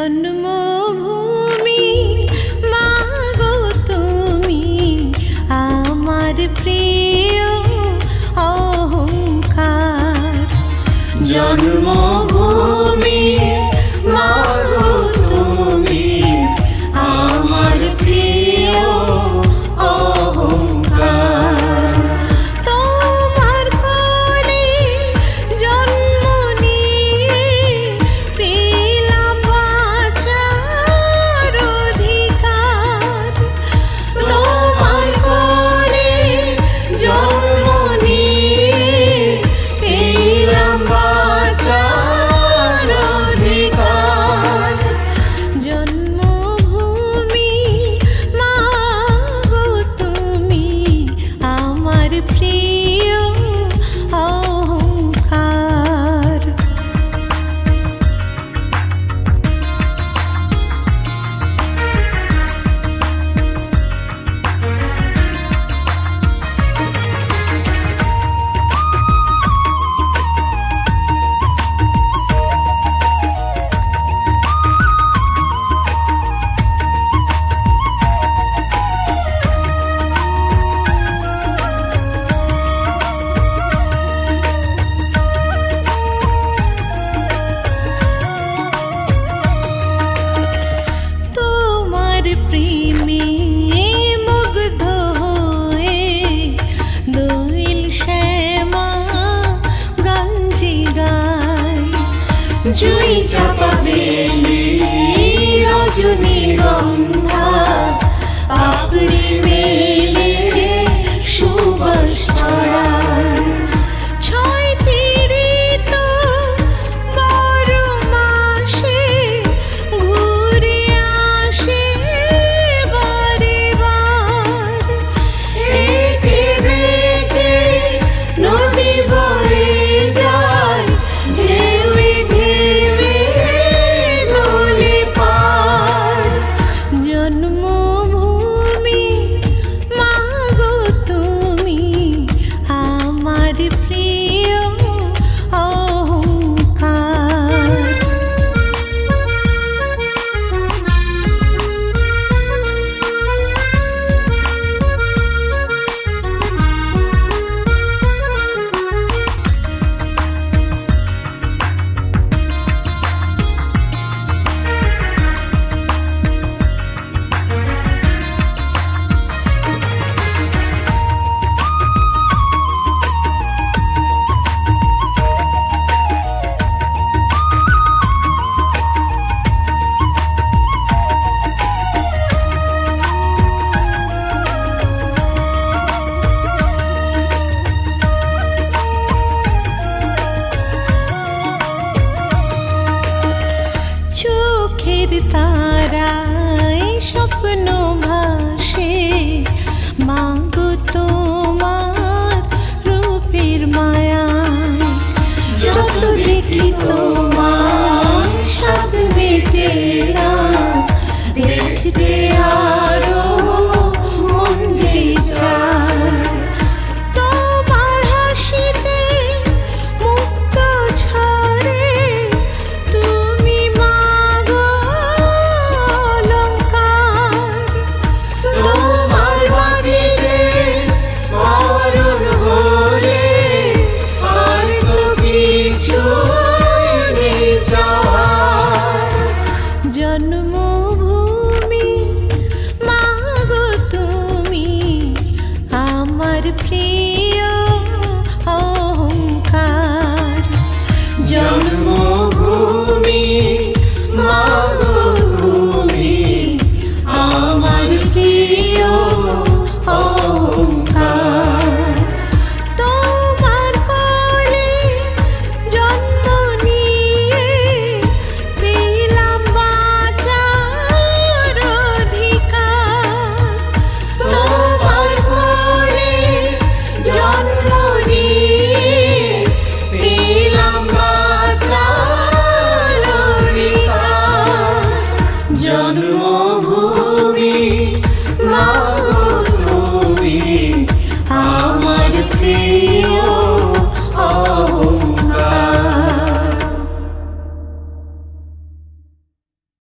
জন্মভূমি মাগো তুমি আমার প্রিয় অহংকার। জন্মভূমি জুই চাপা বেলি রজনীগন্ধা পাপড়ি মেলে প্রিয় তারায় স্বপ্ন ভাসে। মাগো তোমার রূপের মায়া। যত দেখি তোমার সব বেঁচে